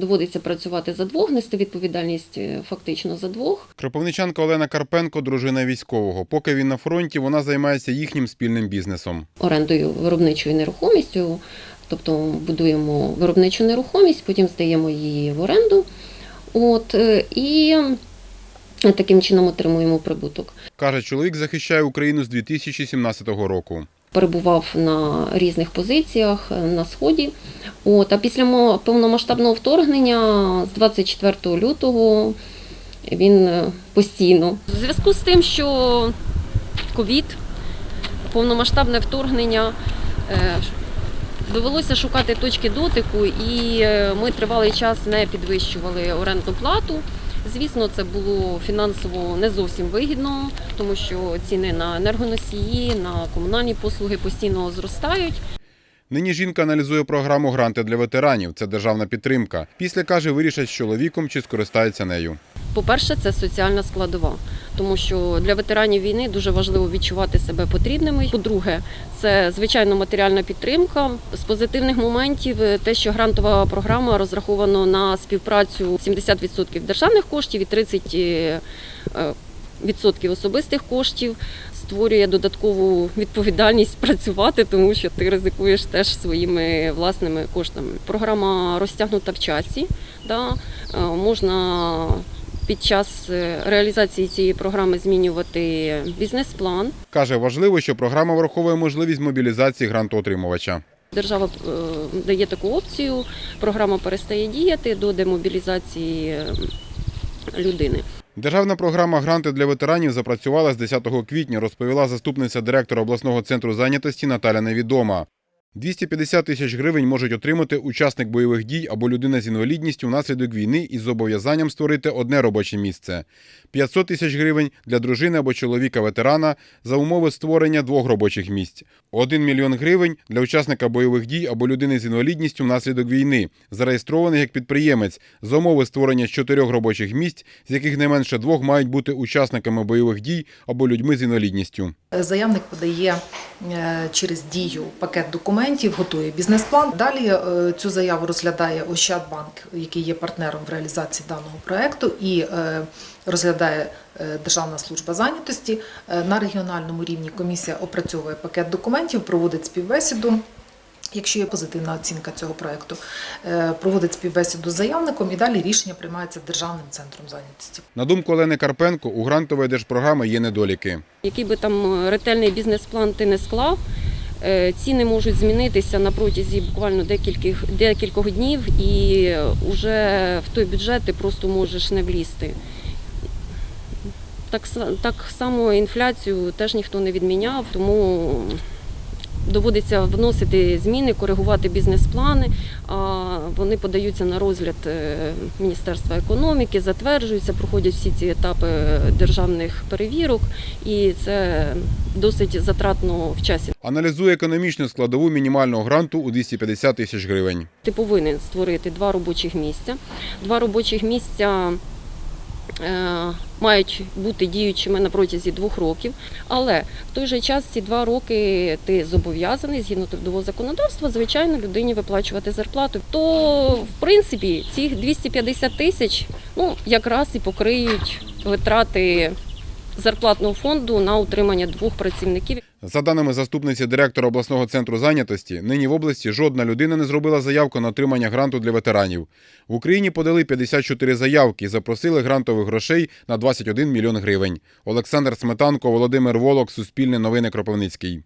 доводиться працювати за двох, нести відповідальність е, фактично за двох. Кропивничанка Олена Карпенко, дружина військового. Поки він на фронті, вона займається їхнім спільним бізнесом. орендою виробничою нерухомістю, тобто будуємо виробничу нерухомість, потім здаємо її в оренду. От, е, і таким чином отримуємо прибуток. Каже, чоловік захищає Україну з 2017 року. Перебував на різних позиціях е, на сході. От, а після повномасштабного вторгнення з 24 лютого він е, постійно. В зв'язку з тим, що ковід, повномасштабне вторгнення, е, довелося шукати точки дотику, і ми тривалий час не підвищували орендну плату. Звісно, це було фінансово не зовсім вигідно, тому що ціни на енергоносії, на комунальні послуги постійно зростають. Нині жінка аналізує програму гранти для ветеранів. Це державна підтримка. Після каже, вирішать з чоловіком чи скористається нею. По-перше, це соціальна складова, тому що для ветеранів війни дуже важливо відчувати себе потрібними. По-друге, це звичайно матеріальна підтримка. З позитивних моментів е, те, що грантова програма розрахована на співпрацю 70% державних коштів і 30% е, е, відсотків особистих коштів. Створює додаткову відповідальність працювати, тому що ти ризикуєш теж своїми власними коштами. Програма розтягнута в часі. Да? Е, Можна під час е, реалізації цієї програми змінювати бізнес-план. Каже, важливо, що програма враховує можливість мобілізації грантоотримувача. Держава е, дає таку опцію, програма перестає діяти до демобілізації людини. Державна програма гранти для ветеранів запрацювала з 10 квітня, розповіла заступниця директора обласного центру зайнятості Наталя Невідома. 250 тисяч гривень можуть отримати учасник бойових дій або людина з інвалідністю внаслідок війни із зобов'язанням створити одне робоче місце. 500 тисяч гривень для дружини або чоловіка ветерана за умови створення двох робочих місць. 1 мільйон гривень для учасника бойових дій або людини з інвалідністю внаслідок війни, зареєстрований як підприємець за умови створення чотирьох робочих місць, з яких не менше двох мають бути учасниками бойових дій або людьми з інвалідністю. Заявник подає через дію пакет документів, готує бізнес-план. Далі е, цю заяву розглядає Ощадбанк, який є партнером в реалізації даного проекту, і е, розглядає е, Державна служба зайнятості. Е, На регіональному рівні комісія опрацьовує пакет документів, проводить співбесіду. Якщо є позитивна оцінка цього проекту, е, проводить співбесіду з заявником і далі рішення приймається Державним центром зайнятості. На думку Олени Карпенко, у грантової держпрограми є недоліки. Який би там ретельний бізнес-план ти не склав, е, ціни можуть змінитися на протязі буквально декількох, декількох днів, і вже в той бюджет ти просто можеш не влізти. Так, са- так само інфляцію теж ніхто не відміняв, тому доводиться вносити зміни, коригувати бізнес-плани. Вони подаються на розгляд е, Міністерства економіки, затверджуються, проходять всі ці етапи державних перевірок, і це досить затратно в часі. Аналізує економічну складову мінімального гранту у 250 тисяч гривень. Ти повинен створити два робочих місця. Два робочих місця мають бути діючими на протязі двох років, але в той же час ці два роки ти зобов'язаний згідно трудового законодавства, звичайно, людині виплачувати зарплату. То в принципі цих 250 тисяч ну якраз і покриють витрати зарплатного фонду на утримання двох працівників. За даними заступниці директора обласного центру зайнятості, нині в області жодна людина не зробила заявку на отримання гранту для ветеранів. В Україні подали 54 заявки і запросили грантових грошей на 21 мільйон гривень. Олександр Сметанко, Володимир Волок, Суспільне новини Кропивницький.